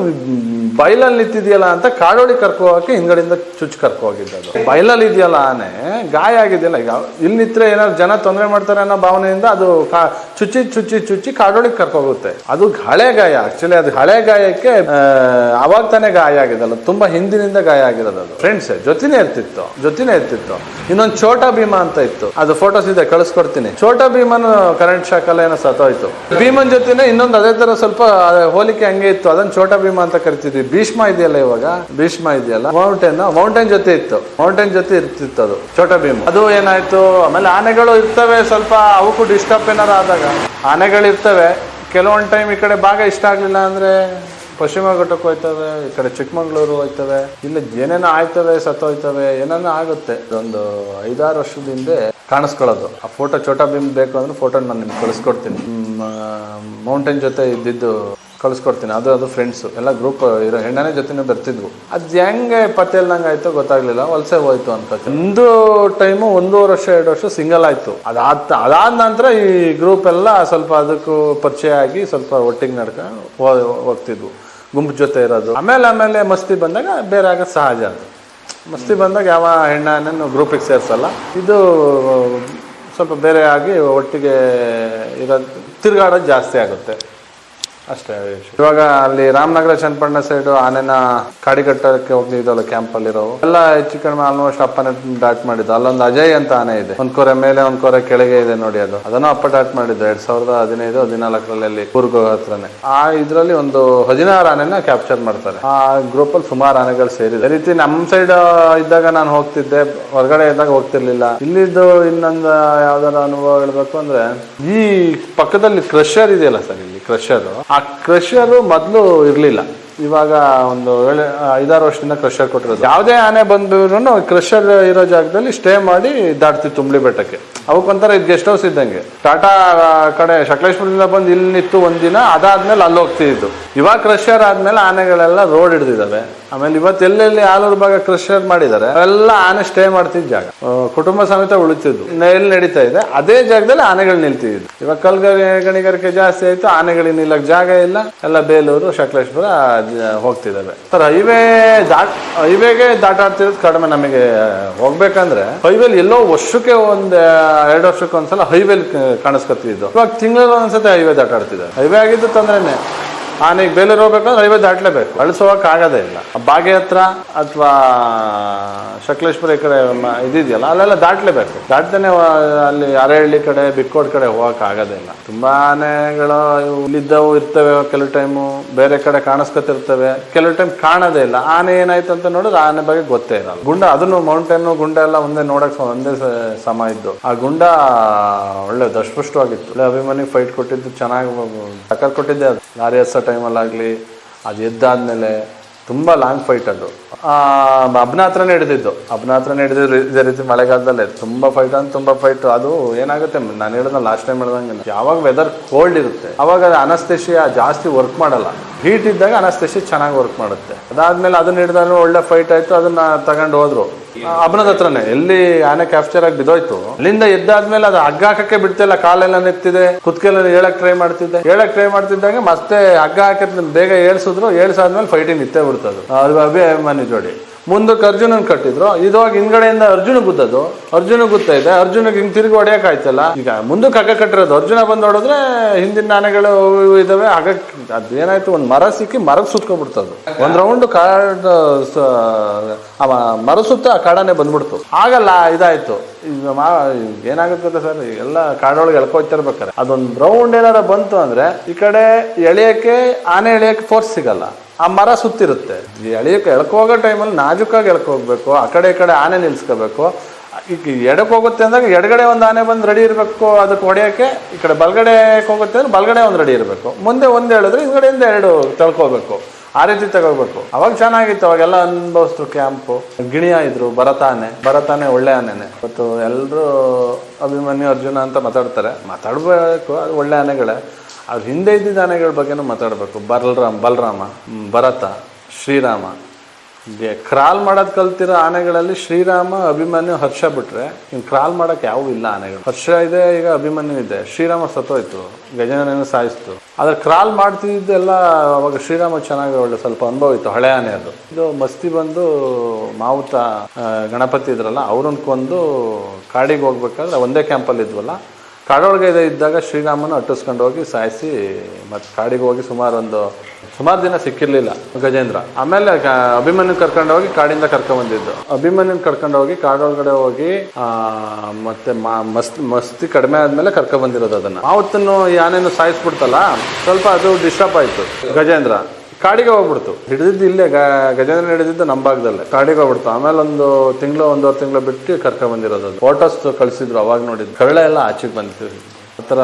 ಬೈಲಲ್ಲಿ ನಿಂತಿದೆಯಲ್ಲ ಅಂತ ಕಾಡೋಡಿ ಕರ್ಕೊ ಹೋಗಕ್ಕೆ ಹಿಂಗಡಿಂದ ಚುಚ್ಚು ಕರ್ಕೊ ಅದು ಬೈಲಲ್ಲಿ ಇದೆಯಲ್ಲ ಆನೆ, ಗಾಯ ಆಗಿದೆಯಲ್ಲ ಈಗ, ಇಲ್ಲಿ ನಿಂತ್ರೆ ಏನಾದ್ರು ಜನ ತೊಂದರೆ ಮಾಡ್ತಾರೆ ಅನ್ನೋ ಭಾವನೆಯಿಂದ ಅದು ಕಾ- ಚುಚ್ಚಿ ಚುಚ್ಚಿ ಚುಚ್ಚಿ ಕಾಡೊಳಗೆ ಕರ್ಕೋಗುತ್ತೆ ಅದು ಹಳೆ ಗಾಯ. ಆಕ್ಚುಲಿ ಅದು ಹಳೆ ಗಾಯಕ್ಕೆ ಅವಾಗ ತಾನೇ ಗಾಯ ಆಗಿದಲ್ಲ ತುಂಬಾ ಹಿಂದಿನಿಂದ ಗಾಯ ಆಗಿರೋದು ಫ್ರೆಂಡ್ಸ್ ಜೊತೆನೇ ಇರ್ತಿತ್ತು. ಜೊತೆನೇ ಇರ್ತಿತ್ತು. ಇನ್ನೊಂದು ಛೋಟಾ ಭೀಮಾ ಅಂತ ಇತ್ತು. ಅದು ಫೋಟೋ ಫೋಟೋಸ್ ಇದೆ, ಕಳಿಸ್ಕೊಡ್ತೀನಿ. ಛೋಟಾ ಭೀಮನ್ ಕರೆಂಟ್ ಶಾಕ್ ಅಲ್ಲ ಏನೋ ಸತ್ತೋಯ್ತು. ಭೀಮನ್ ಜೊತೆನೆ ಇನ್ನೊಂದು ಅದೇ ತರ ಸ್ವಲ್ಪ ಹೋಲಿಕೆ ಹಂಗೆ ಇತ್ತು. ಅದನ್ನ ಛೋಟಾ ಭೀಮಾ ಅಂತ ಕರಿತಿದ್ವಿ. ಭೀಷ್ಮ ಇದೆಯಲ್ಲ ಇವಾಗ? ಭೀಷ್ಮ ಇದೆಯಲ್ಲ? ಮೌಂಟೇನ್ ಮೌಂಟೇನ್ ಜೊತೆ ಇತ್ತು. ಮೌಂಟೇನ್ ಜೊತೆ ಇರ್ತಿತ್ತು ಅದು, ಛೋಟಾ ಭೀಮ. ಅದು ಏನಾಯ್ತು? ಆಮೇಲೆ ಆನೆಗಳು ಇರ್ತವೆ ಸ್ವಲ್ಪ, ಅವಕ್ಕೂ ಡಿಸ್ಟರ್ಬ್ ಏನಾರು ಆದಾಗ. ಆನೆಗಳು ಇರ್ತವೆ ಕೆಲವೊಂದು ಟೈಮ್ ಈ ಕಡೆ ಭಾಗ ಇಷ್ಟ ಆಗ್ಲಿಲ್ಲ ಅಂದ್ರೆ ಪಶ್ಚಿಮ ಘಟ್ಟಕ್ಕೆ ಹೋಯ್ತವೆ, ಈ ಕಡೆ ಚಿಕ್ಕಮಂಗ್ಳೂರು ಹೋಯ್ತವೆ, ಇಲ್ಲ ಏನೇನೋ ಆಯ್ತವೆ, ಸತ್ತೋಯ್ತವೆ, ಏನೇನೋ ಆಗುತ್ತೆ. ಒಂದು ಐದಾರು ವರ್ಷದ ಹಿಂದೆ ಕಾಣಿಸ್ಕೊಳ್ಳೋದು. ಆ ಫೋಟೋ ಚೋಟಾ ಬಿಂಬ್ ಬೇಕು ಅಂದ್ರೆ ಫೋಟೋ ನಾನು ನಿಮ್ಗೆ ಕಳಿಸ್ಕೊಡ್ತೀನಿ. ಮೌಂಟೇನ್ ಜೊತೆ ಇದ್ದಿದ್ದು ಕಳಿಸ್ಕೊಡ್ತೀನಿ. ಅದು ಅದು ಫ್ರೆಂಡ್ಸು ಎಲ್ಲ ಗ್ರೂಪ್ ಇರೋ ಹೆಣ್ಣನೇ ಜೊತೆನೇ ಬರ್ತಿದ್ವು. ಅದು ಹೆಂಗೆ ಪತ್ತೆ ಇಲ್ದಂಗೆ ಆಯ್ತು ಗೊತ್ತಾಗ್ಲಿಲ್ಲ. ವಲಸೆ ಹೋಯ್ತು ಅಂತ ಒಂದು ಟೈಮು ಒಂದೂವರೆ ವರ್ಷ, ಎರಡು ವರ್ಷ ಸಿಂಗಲ್ ಆಯ್ತು. ಅದಾದ ಅದಾದ ನಂತರ ಈ ಗ್ರೂಪ್ ಎಲ್ಲ ಸ್ವಲ್ಪ ಅದಕ್ಕೂ ಪರಿಚಯ ಆಗಿ ಸ್ವಲ್ಪ ಒಟ್ಟಿಗೆ ನಡ್ಕೊಂಡು ಹೋ- ಹೋಗ್ತಿದ್ವು. ಗುಂಪು ಜೊತೆ ಇರೋದು. ಆಮೇಲೆ ಆಮೇಲೆ ಮಸ್ತಿ ಬಂದಾಗ ಬೇರೆ ಆಗೋದು ಸಹಜ ಅದು. ಮಸ್ತಿ ಬಂದಾಗ ಯಾವ ಹೆಣ್ಣನ್ನು ಗ್ರೂಪಿಗೆ ಸೇರಿಸಲ್ಲ. ಇದು ಸ್ವಲ್ಪ ಬೇರೆ ಆಗಿ ಒಟ್ಟಿಗೆ ಇರೋದು ತಿರುಗಾಡೋದು ಜಾಸ್ತಿ ಆಗುತ್ತೆ. ಅಷ್ಟೇ ಇವಾಗ ಅಲ್ಲಿ ರಾಮನಗರ ಚನ್ನಪಟ್ಟಣ ಸೈಡ್ ಆನೆನ ಕಾಡಿಗಟ್ಟಕ್ಕೆ ಹೋಗ್ತಿದ್ದಲ್ಲ ಕ್ಯಾಂಪ್ ಅಲ್ಲಿರೋ ಎಲ್ಲ ಹೆಚ್ಚು ಕಡಿಮೆ ಆಲ್ಮೋಸ್ಟ್ ಅಪ್ಪನ ಡಾಟ್ ಮಾಡಿದ್ದು. ಅಲ್ಲೊಂದು ಅಜಯ್ ಅಂತ ಆನೆ ಇದೆ. ಒಂದ್ ಕೋರೆ ಮೇಲೆ, ಒಂದ್ ಕೋರೆ ಕೆಳಗೆ ಇದೆ ನೋಡಿ ಅದು. ಅದನ್ನು ಅಪ್ಪ ಡಾಟ್ ಮಾಡಿದ್ದು. ಎರಡ್ ಸಾವಿರದ ಹದಿನೈದು, ಹದಿನಾಲ್ಕರಲ್ಲಿ ಕೂರ್ಗೋ ಹತ್ರನೇ. ಆ ಇದ್ರಲ್ಲಿ ಒಂದು ಹದಿನಾರು ಆನೆನ ಕ್ಯಾಪ್ಚರ್ ಮಾಡ್ತಾರೆ. ಆ ಗ್ರೂಪ್ ಅಲ್ಲಿ ಸುಮಾರು ಆನೆಗಳು ಸೇರಿದೆ. ರೀತಿ ನಮ್ ಸೈಡ್ ಇದ್ದಾಗ ನಾನು ಹೋಗ್ತಿದ್ದೆ. ಹೊರಗಡೆ ಇದ್ದಾಗ ಹೋಗ್ತಿರ್ಲಿಲ್ಲ. ಇಲ್ಲಿದ್ದು ಇನ್ನೊಂದು ಯಾವ್ದಾರ ಅನುಭವ ಹೇಳ್ಬೇಕು ಅಂದ್ರೆ ಈ ಪಕ್ಕದಲ್ಲಿ ಕ್ರಷರ್ ಇದೆಯಲ್ಲ ಸರ್ ಇಲ್ಲಿ? ಕ್ರಷರ್. ಆ ಕ್ರಷರು ಮೊದಲು ಇರಲಿಲ್ಲ. ಇವಾಗ ಒಂದು ಏಳು, ಐದಾರು ವರ್ಷದಿಂದ ಕ್ರಷರ್ ಕೊಟ್ಟಿರೋದು. ಯಾವುದೇ ಆನೆ ಬಂದ್ರು ಕ್ರಷರ್ ಇರೋ ಜಾಗದಲ್ಲಿ ಸ್ಟೇ ಮಾಡಿ ದಾಟ್ತಿತ್ತು ತುಂಬಳಿ ಬೆಟ್ಟಕ್ಕೆ. ಅವಕ್ಕೊಂಥರ ಇದು ಗೆಸ್ಟ್ ಹೌಸ್ ಇದ್ದಂಗೆ. ಟಾಟಾ ಕಡೆ ಸಕಲೇಶ್ಪುರದಿಂದ ಬಂದು ಇಲ್ಲಿ ನಿಂತು ಒಂದಿನ ಅದಾದ್ಮೇಲೆ ಅಲ್ಲಿ ಹೋಗ್ತಿದ್ದು ಇವಾಗ ಕ್ರಷರ್ ಆದ್ಮೇಲೆ ಆನೆಗಳೆಲ್ಲ ರೋಡ್ ಹಿಡಿದಿದ್ದಾವೆ. ಆಮೇಲೆ ಇವತ್ತು ಎಲ್ಲೆಲ್ಲಿ ಆಲೂರು ಭಾಗ ಕ್ರಷರ್ ಮಾಡಿದ್ದಾರೆ, ಅವೆಲ್ಲ ಆನೆ ಸ್ಟೇ ಮಾಡ್ತಿದ್ದ ಜಾಗ. ಕುಟುಂಬ ಸಮೇತ ಉಳಿತಿದ್ದು ಎಲ್ಲಿ ನಡೀತಾ ಇದೆ? ಅದೇ ಜಾಗದಲ್ಲಿ ಆನೆಗಳು ನಿಲ್ತಿದ್ದು. ಇವಾಗ ಕಲ್ಗರಿ, ಗಣಿಗಾರಿಕೆ ಜಾಸ್ತಿ ಆಯ್ತು, ಆನೆಗಳು ನಿಲ್ಲಕ್ ಜಾಗ ಇಲ್ಲ. ಎಲ್ಲ ಬೇಲೂರು ಸಕಲೇಶ್ಪುರ ಹೋಗ್ತಿದ್ದಾವೆ ಸರ್, ಹೈವೇ ದಾಟ್ ಹೈವೇಗೆ ದಾಟಾಡ್ತಿರೋದು ಕಡಿಮೆ ನಮಗೆ. ಹೋಗ್ಬೇಕಂದ್ರೆ ಹೈವೇಲ್ ಎಲ್ಲೋ ವರ್ಷಕ್ಕೆ ಒಂದ್ ಎರಡು ವರ್ಷಕ್ಕೆ ಒಂದ್ಸಲ ಹೈವೇಲ್ ಕಾಣಿಸ್ಕೊತಿದ್ದು. ಇವಾಗ ತಿಂಗಳಲ್ಲಿ ಒಂದ್ಸತಿ ಹೈವೇ ದಾಟಾಡ್ತಿದ್ದಾರೆ. ಹೈವೇ ಆಗಿದ್ದು ತೊಂದ್ರೆನೆ. ಆನೆಗೆ ಬೇಲೂರು ಹೋಗ್ಬೇಕಂದ್ರೆ ಹೈವೇ ದಾಟ್ಲೇಬೇಕು. ಅಳಿಸೋಕೆ ಆಗೋದೇ ಇಲ್ಲ. ಬಾಗೆ ಹತ್ರ ಅಥವಾ ಶಕ್ಲೇಶ್ವರ ಈ ಕಡೆ ಇದಿದೆಯಲ್ಲ, ಅಲ್ಲೆಲ್ಲ ದಾಟ್ಲೇಬೇಕು. ದಾಟ್ದೇನೆ ಅಲ್ಲಿ ಅರೆಹಳ್ಳಿ ಕಡೆ, ಬಿಕ್ಕೋಡ್ ಕಡೆ ಹೋಗಕ್ ಆಗೋದೇ ಇಲ್ಲ ತುಂಬಾ ಇವು ಇಲ್ಲಿದ್ದವು ಇರ್ತವೆ ಕೆಲವು ಟೈಮು ಬೇರೆ ಕಡೆ ಕಾಣಿಸ್ಕೊತಿರ್ತವೆ. ಕೆಲವು ಟೈಮ್ ಕಾಣದೇ ಇಲ್ಲ. ಆನೆ ಏನಾಯ್ತು ಅಂತ ನೋಡಿದ್ರೆ ಆನೆ ಬಗ್ಗೆ ಗೊತ್ತೇ ಇರಲ್ಲ ಗುಂಡ, ಅದನ್ನು ಮೌಂಟೇನ್ ಗುಂಡ ಎಲ್ಲ ಒಂದೇ ನೋಡಕ್ ಒಂದೇ ಸಮ ಇದ್ದು. ಆ ಗುಂಡ ಒಳ್ಳೆ ದಷ್ಟಪುಷ್ಟವಾಗಿತ್ತು ಒಳ್ಳೆ ಅಭಿಮಾನಿ ಫೈಟ್ ಕೊಟ್ಟಿದ್ದು, ಚೆನ್ನಾಗಿ ಟಕ್ಕರ್ ಕೊಟ್ಟಿದ್ದೆ ಅದು. ಲಾರಿ ಹಚ್ಚೋ ಟೈಮಲ್ಲಾಗಲಿ ಅದು ಎದ್ದಾದ್ಮೇಲೆ ತುಂಬ ಲಾಂಗ್ ಫೈಟ್ ಅದು. ಅಬ್ನ ಹತ್ರನೇ ಹಿಡಿದಿದ್ದು. ಅಬ್ನ ಹಿಡಿದಿದ್ದು ಇದೇ ರೀತಿ ಮಳೆಗಾಲದಲ್ಲೇ. ತುಂಬ ಫೈಟ್ ಅಂತ ತುಂಬ ಫೈಟ್ ಅದು ಏನಾಗುತ್ತೆ? ನಾನು ಹೇಳಿದ ಲಾಸ್ಟ್ ಟೈಮ್ ಹೇಳ್ದಂಗೆ ಯಾವಾಗ ವೆದರ್ ಕೋಲ್ಡ್ ಇರುತ್ತೆ, ಅವಾಗ ಅನಸ್ತೇಶಿಯ ಜಾಸ್ತಿ ವರ್ಕ್ ಮಾಡಲ್ಲ. ಹೀಟ್ ಇದ್ದಾಗ ಅನಸ್ತೇಶಿ ಚೆನ್ನಾಗಿ ವರ್ಕ್ ಮಾಡುತ್ತೆ. ಅದಾದ್ಮೇಲೆ ಅದನ್ನ ಹಿಡಿದಾಗ ಒಳ್ಳೆ ಫೈಟ್ ಆಯ್ತು, ಅದನ್ನ ತಗೊಂಡು ಹೋದ್ರು. ಅಬ್ನದ ಹತ್ರನೇ. ಎಲ್ಲಿ ಆನೆ ಕ್ಯಾಪ್ಚರ್ ಆಗಿ ಬಿದ್ದೋಯ್ತು. ಅಲ್ಲಿಂದ ಎದ್ದಾದ್ಮೇಲೆ ಅದು ಹಗ್ಗ ಹಾಕಕ್ಕೆ ಬಿಡ್ತಿಲ್ಲ, ಕಾಲೆಲ್ಲ ನೆತ್ತಿದೆ ಕುತ್ಕೆಲ್ಲ ಹೇಳಕ್ ಟ್ರೈ ಮಾಡ್ತಿದ್ದೆ. ಹೇಳಕ್ ಟ್ರೈ ಮಾಡ್ತಿದ್ದಂಗೆ ಮತ್ತೆ ಹಗ್ಗ ಹಾಕಿ ಬೇಗ ಏಳ್ಸಿದ್ರು, ಏಳ್ಸಾದ್ಮೇಲೆ ಫೈಟಿಂಗ್ ನಿಂತೇ ಬಿಡ್ತದು. ಅದು ಅಭಿಮಾನಿ ಜೋಡಿ. ಮುಂದಕ್ಕೆ ಅರ್ಜುನನ್ ಕಟ್ಟಿದ್ರು. ಇದಾಗ ಹಿಂದ್ಗಡೆಯಿಂದ ಅರ್ಜುನ ಗುದ್ದದು ಅರ್ಜುನ ಗುತ್ತ ಇದೆ. ಅರ್ಜುನಿಗೆ ಹಿಂಗ್ ತಿರುಗಿ ಹೊಡೆಯಕ್ ಆಯ್ತಲ್ಲ. ಈಗ ಮುಂದಕ್ಕೆ ಹಗ್ಗ ಕಟ್ಟಿರೋದು. ಅರ್ಜುನ ಬಂದು ನೋಡಿದ್ರೆ ಹಿಂದಿನ ನಾನೆಗಳು ಇದಾವೆ. ಹಗ್ಗ ಅದೇನಾಯ್ತು? ಒಂದ್ ಮರ ಸಿಕ್ಕಿ ಮರಕ್ಕೆ ಸುತ್ಕೊಬಿಡ್ತದು ಒಂದ್ ರೌಂಡ್ ಕಾಡ್ ಮರ ಸುತ್ತ ಆ ಕಾಡಾನೆ ಬಂದ್ಬಿಡ್ತು. ಆಗಲ್ಲ, ಇದಾಯ್ತು. ಏನಾಗುತ್ತೆ ಗೊತ್ತಾ ಸರ್? ಎಲ್ಲ ಕಾಡೊಳಗೆ ಎಳ್ಕೊಯ್ತಿರ್ಬೇಕಾರೆ ಅದೊಂದು ರೌಂಡ್ ಏನಾರ ಬಂತು ಅಂದ್ರೆ ಈ ಕಡೆ ಎಳೆಯಕ್ಕೆ, ಆನೆ ಎಳೆಯಕ್ಕೆ ಫೋರ್ಸ್ ಸಿಗಲ್ಲ. ಆ ಮರ ಸುತ್ತಿರುತ್ತೆ. ಎಳೆಯಕ್ಕೆ ಎಳ್ಕೋಗೋ ಟೈಮಲ್ಲಿ ನಾಜುಕಾಗಿ ಎಳ್ಕೋಗ್ಬೇಕು ಆ ಕಡೆ ಈ ಕಡೆ ಆನೆ ನಿಲ್ಸ್ಕೋಬೇಕು. ಈಗ ಎಡಕ್ಕೆ ಹೋಗುತ್ತೆ ಅಂದಾಗ ಎಡಗಡೆ ಒಂದು ಆನೆ ಬಂದು ರೆಡಿ ಇರಬೇಕು, ಅದಕ್ಕೆ ಹೊಡೆಯೋಕ್ಕೆ ಈ ಕಡೆ ಬಲಗಡೆ ಹೋಗುತ್ತೆ ಅಂದ್ರೆ ಬಲಗಡೆ ಒಂದು ರೆಡಿ ಇರಬೇಕು. ಮುಂದೆ ಒಂದು ಹೇಳಿದ್ರೆ ಹಿಂದ್ಗಡೆಯಿಂದ ಎರಡು ತಳ್ಕೋಬೇಕು. ಆ ರೀತಿ ತಗೋಬೇಕು. ಅವಾಗ ಚೆನ್ನಾಗಿತ್ತು, ಅವಾಗೆಲ್ಲ ಅನುಭವಿಸ್ತು ಕ್ಯಾಂಪು. ಗಿಣಿಯ ಇದ್ರು ಬರತಾನೆ ಭರತಾನೆ ಒಳ್ಳೆ ಆನೆನೆ. ಇವತ್ತು ಎಲ್ಲರೂ ಅಭಿಮನ್ಯು ಅರ್ಜುನ ಅಂತ ಮಾತಾಡ್ತಾರೆ. ಮಾತಾಡಬೇಕು, ಅದು ಒಳ್ಳೆ ಆನೆಗಳೇ. ಅವ್ರ ಹಿಂದೆ ಇದ್ದಿದ್ದ ಆನೆಗಳ ಬಗ್ಗೆನೂ ಮಾತಾಡಬೇಕು. ಬಲರಾಮ್ ಬಲರಾಮ ಭರತ, ಶ್ರೀರಾಮ. ಕ್ರಾಲ್ ಮಾಡೋದು ಕಲ್ತಿರೋ ಆನೆಗಳಲ್ಲಿ ಶ್ರೀರಾಮ, ಅಭಿಮನ್ಯು, ಹರ್ಷ ಬಿಟ್ಟರೆ ಇನ್ನು ಕ್ರಾಲ್ ಮಾಡೋಕ್ಕೆ ಯಾವೂ ಇಲ್ಲ ಆನೆಗಳು. ಹರ್ಷ ಇದೆ, ಈಗ ಅಭಿಮನ್ಯು ಇದೆ. ಶ್ರೀರಾಮ ಸತ್ತೋಯ್ತು. ಗಜೇಂದ್ರನ ಸಾಯಿಸ್ತು. ಆದರೆ ಕ್ರಾಲ್ ಮಾಡ್ತಿದ್ದೆಲ್ಲ ಅವಾಗ ಶ್ರೀರಾಮ ಚೆನ್ನಾಗಿ ಒಳ್ಳೆ ಸ್ವಲ್ಪ ಅನುಭವ ಇತ್ತು, ಹಳೆ ಆನೆ ಅದು. ಇದು ಮಸ್ತಿ ಬಂದು ಮಾವುತ ಗಣಪತಿ ಇದ್ರಲ್ಲ, ಅವ್ರನ್ನ ಕೊಂದು ಕಾಡಿಗೆ ಹೋಗ್ಬೇಕಾದ್ರೆ ಒಂದೇ ಕ್ಯಾಂಪಲ್ಲಿ ಇದ್ವಲ್ಲ ಕಾಡೊಳಗೆ ಇದೆ ಇದ್ದಾಗ ಶ್ರೀರಾಮನ ಅಟ್ಟಿಸ್ಕೊಂಡು ಹೋಗಿ ಸಾಯಿಸಿ, ಮತ್ತು ಕಾಡಿಗೆ ಹೋಗಿ ಸುಮಾರು ಒಂದು ಸುಮಾರು ದಿನ ಸಿಕ್ಕಿರಲಿಲ್ಲ ಗಜೇಂದ್ರ. ಆಮೇಲೆ ಅಭಿಮನ್ಯು ಕರ್ಕೊಂಡು ಹೋಗಿ ಕಾಡಿಂದ ಕರ್ಕೊಂಡ್ಬಂದಿದ್ದು ಅಭಿಮನ್ಯು ಕರ್ಕೊಂಡು ಹೋಗಿ ಕಾಡೊಳಗಡೆ ಹೋಗಿ ಮತ್ತೆ ಮಸ್ತ್, ಮಸ್ತಿ ಕಡಿಮೆ ಆದ್ಮೇಲೆ ಕರ್ಕೊಂಡ್ಬಂದಿರೋದು ಅದನ್ನು. ಅದನ್ನ ಯಾನೇನು ಸಾಯಿಸ್ಬಿಡ್ತಲ್ಲ, ಸ್ವಲ್ಪ ಅದು ಡಿಸ್ಟರ್ಬ್ ಆಯಿತು ಗಜೇಂದ್ರ. ಕಾಡಿಗೆ ಹೋಗ್ಬಿಡ್ತು. ಹಿಡಿದಿದ್ದು ಇಲ್ಲೇ ಗ- ಗಜೇಂದ್ರ ಹಿಡಿದಿದ್ದು ನಮ್ಮ ಭಾಗದಲ್ಲೇ. ಕಾಡಿಗೆ ಹೋಗ್ಬಿಡ್ತು. ಆಮೇಲೆ ಒಂದು ತಿಂಗಳು, ಒಂದೂವರೆ ತಿಂಗಳು ಬಿಟ್ಟು ಕರ್ಕೊಂಡ್ ಬಂದಿರೋದು ಫೋಟೋಸ್ ಕಳಿಸಿದ್ರು, ಅವಾಗ ನೋಡಿದ್ದು. ಕರಳೆ ಎಲ್ಲ ಆಚೆಗೆ ಬಂದಿತ್ತು. ಆ ಥರ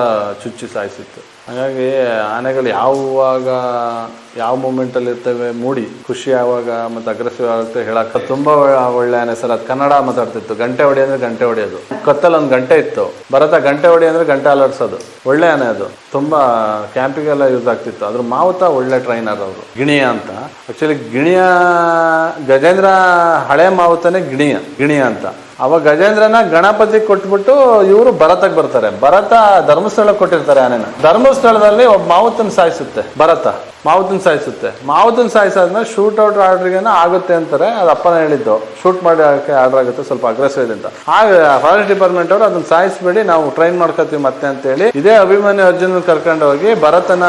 ಚುಚ್ಚಿ ಸಾಯಿಸಿತ್ತು. ಹಾಗಾಗಿ ಆನೆಗಳು ಯಾವಾಗ ಯಾವ ಮೂಮೆಂಟಲ್ಲಿ ಇರ್ತೇವೆ ಮೂಡಿ, ಖುಷಿ ಆವಾಗ ಮತ್ತು ಅಗ್ರೆಸಿವ್ ಆಗುತ್ತೆ ಹೇಳಕ್ಕೆ ತುಂಬ ಒಳ್ಳೆ ಸರ್ ಅದು ಕನ್ನಡ ಮಾತಾಡ್ತಿತ್ತು. ಗಂಟೆ ಹೊಡಿ ಅಂದ್ರೆ ಗಂಟೆ ಹೊಡೆಯೋದು. ಕತ್ತಲ್ಲಿ ಒಂದು ಗಂಟೆ ಇತ್ತು. ಬರತ್ತ ಗಂಟೆ ಹೊಡಿ ಅಂದ್ರೆ ಗಂಟೆ ಅಲರ್ಸೋದು ಒಳ್ಳೆ ಆನೆ ಅದು. ತುಂಬ ಕ್ಯಾಂಪಿಗೆಲ್ಲ ಯೂಸ್ ಆಗ್ತಿತ್ತು. ಅದ್ರ ಮಾವುತ ಒಳ್ಳೆ ಟ್ರೈನರ್ ಅವರು. ಗಿಣಿಯ ಅಂತ. ಆಕ್ಚುಲಿ ಗಿಣಿಯ ಗಜೇಂದ್ರ ಹಳೆ ಮಾವುತನೇ ಗಿಣಿಯ ಗಿಣಿಯ ಅಂತ. ಅವಾಗ ಗಜೇಂದ್ರನ ಗಣಪತಿ ಕೊಟ್ಬಿಟ್ಟು ಇವರು ಭರತಕ್ಕೆ ಬರ್ತಾರೆ. ಭರತ ಧರ್ಮಸ್ಥಳಕ್ಕೆ ಕೊಟ್ಟಿರ್ತಾರೆ ಆನೆನ. ಧರ್ಮಸ್ಥಳದಲ್ಲಿ ಒಬ್ಬ ಮಾವುತನ ಸಾಯಿಸುತ್ತೆ. ಭರತ. ಮಾವುತನ್ ಸಾಯಿಸುತ್ತೆ. ಮಾವುತನ್ ಸಾಯಿಸಾದ್ಮೇಲೆ ಶೂಟ್ ಔಟ್ ಆರ್ಡ್ರಿಗೇನ ಆಗುತ್ತೆ ಅಂತಾರೆ. ಅದು ಅಪ್ಪನ ಹೇಳಿದ್ದು. ಶೂಟ್ ಮಾಡಿ ಆರ್ಡರ್ ಆಗುತ್ತೆ. ಸ್ವಲ್ಪ ಅಗ್ರೆಸಿವ್ ಇದೆ ಅಂತ. ಆಗ ಫಾರೆಸ್ಟ್ ಡಿಪಾರ್ಟ್ಮೆಂಟ್ ಅವರು ಅದನ್ನ ಸಾಯಿಸ್ಬೇಡಿ. ನಾವು ಟ್ರೈನ್ ಮಾಡ್ಕೋತೀವಿ ಮತ್ತೆ ಅಂತ ಹೇಳಿ ಇದೇ ಅಭಿಮಾನಿ ಅರ್ಜುನ್ ಕರ್ಕೊಂಡು ಹೋಗಿ ಭರತನ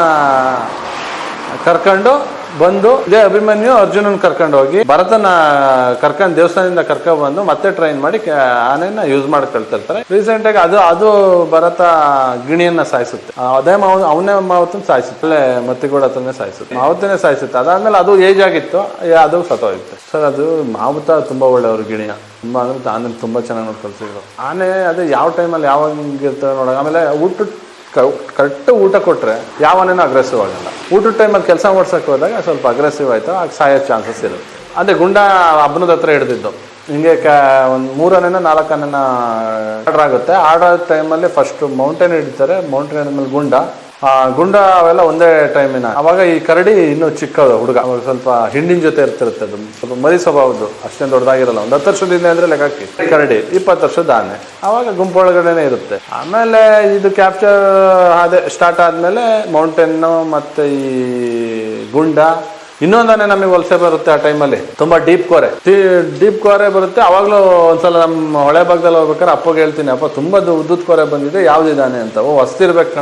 ಕರ್ಕೊಂಡು ಬಂದು ಇದೇ ಅಭಿಮನ್ಯು ಅರ್ಜುನನ್ ಕರ್ಕೊಂಡು ಹೋಗಿ, ಭರತನ, ಕರ್ಕೊಂಡು ದೇವಸ್ಥಾನದಿಂದ ಕರ್ಕೊಂಡು ಬಂದು ಮತ್ತೆ ಟ್ರೈನ್ ಮಾಡಿ ಆನೆಯನ್ನ ಯೂಸ್ ಮಾಡಿ ಕಳ್ತಿರ್ತಾರೆ ರೀಸೆಂಟ್ ಆಗಿ ಅದು ಅದು ಭರತ ಗಿಣಿಯನ್ನ ಸಾಯಿಸುತ್ತೆ. ಅದೇ ಮಾವ, ಅವನೇ ಮಾವತನ ಸಾಯಿಸುತ್ತೆ. ಅಲ್ಲೇ ಕೂಡ ಹತ್ರನೇ ಸಾಯಿಸುತ್ತೆ. ಮಾವತನೇ ಸಾಯಿಸುತ್ತೆ. ಅದಾದ್ಮೇಲೆ ಅದು ಏಜ್ ಆಗಿತ್ತು ಅದು ಸತ್ತೋಗಿತ್ತು ಸರ್ ಅದು ಮಾವುತ ತುಂಬಾ ಒಳ್ಳೆಯವರು, ಗಿಣಿಯ. ತುಂಬಾ ಅಂದ್ರೆ ಆನೆ ತುಂಬಾ ಚೆನ್ನಾಗಿ ನೋಡ್ಕೊಳ್ತಿದ್ರು. ಆನೆ ಅದೇ ಯಾವ ಟೈಮಲ್ಲಿ ಯಾವಾಗ ಇರ್ತವೆ ನೋಡೋಣ ಆಮೇಲೆ ಊಟ ಕರೆಕ್ಟ್ ಊಟ ಕೊಟ್ರೆ ಯಾವನೇನು ಅಗ್ರೆಸಿವ್ ಆಗಲ್ಲ. ಊಟದ ಟೈಮಲ್ಲಿ ಕೆಲಸ ಮಾಡ್ಸೋಕೆ ಹೋದಾಗ ಸ್ವಲ್ಪ ಅಗ್ರೆಸಿವ್ ಆಯಿತು, ಆಗ ಸಾಯೋ ಚಾನ್ಸಸ್ ಇರುತ್ತೆ. ಅದೇ ಗುಂಡ ಹಬ್ಬನದ ಹತ್ರ ಹಿಡಿದಿದ್ದು. ಹಿಂಗೆ ಕ, ಒಂದು ಮೂರನೇನ ನಾಲ್ಕನೇನ ಆರ್ಡ್ರ್ ಆಗುತ್ತೆ. ಆರ್ಡರ್ ಟೈಮಲ್ಲಿ ಫಸ್ಟು ಮೌಂಟೇನ್ ಹಿಡಿತಾರೆ. ಮೌಂಟೇನ್ ಮೇಲೆ ಗುಂಡ. ಗುಂಡ ಅವೆಲ್ಲ ಒಂದೇ ಟೈಮಿನ. ಅವಾಗ ಈ ಕರಡಿ ಇನ್ನೂ ಚಿಕ್ಕದು, ಹುಡುಗ. ಅವಾಗ ಸ್ವಲ್ಪ ಹಿಂಡಿನ ಜೊತೆ ಇರ್ತಿರುತ್ತೆ ಅದು. ಸ್ವಲ್ಪ ಮರಿ ಸ್ವಭಾವದ್ದು. ಅಷ್ಟೇನು ದೊಡ್ಡದಾಗಿರಲ್ಲ. ಒಂದು ಹತ್ತು ವರ್ಷದಿಂದ ಅಂದ್ರೆ ಲೆಕ್ಕಕ್ಕೆ ಕರಡಿ, ಇಪ್ಪತ್ತು ವರ್ಷದ ಆನೆ. ಅವಾಗ ಗುಂಪೊಳಗಡೆನೆ ಇರುತ್ತೆ. ಆಮೇಲೆ ಇದು ಕ್ಯಾಪ್ಚರ್ ಅದೇ ಸ್ಟಾರ್ಟ್ ಆದ್ಮೇಲೆ ಮೌಂಟೇನ್ ಮತ್ತೆ ಈ ಗುಂಡ. ಇನ್ನೊಂದಾನೆ ನಮಗೆ ವಲಸೆ ಬರುತ್ತೆ ಆ ಟೈಮಲ್ಲಿ ತುಂಬಾ ಡೀಪ್ ಕೋರೆ ಡೀಪ್ ಕೋರೆ ಬರುತ್ತೆ. ಅವಾಗಲೂ ಒಂದ್ಸಲ ನಮ್ಮ ಹೊಳೆ ಭಾಗದಲ್ಲಿ ಹೋಗ್ಬೇಕಾದ್ರೆ ಅಪ್ಪಗೆ ಹೇಳ್ತೀನಿ, ಅಪ್ಪ, ತುಂಬಾ ಉದ್ದುದ್ ಕೋರೆ ಬಂದಿದೆ. ಯಾವ್ದಿದಾನೆ ಅಂತ. ಓ ಹೊಸ್ತಿರ್ಬೇಕು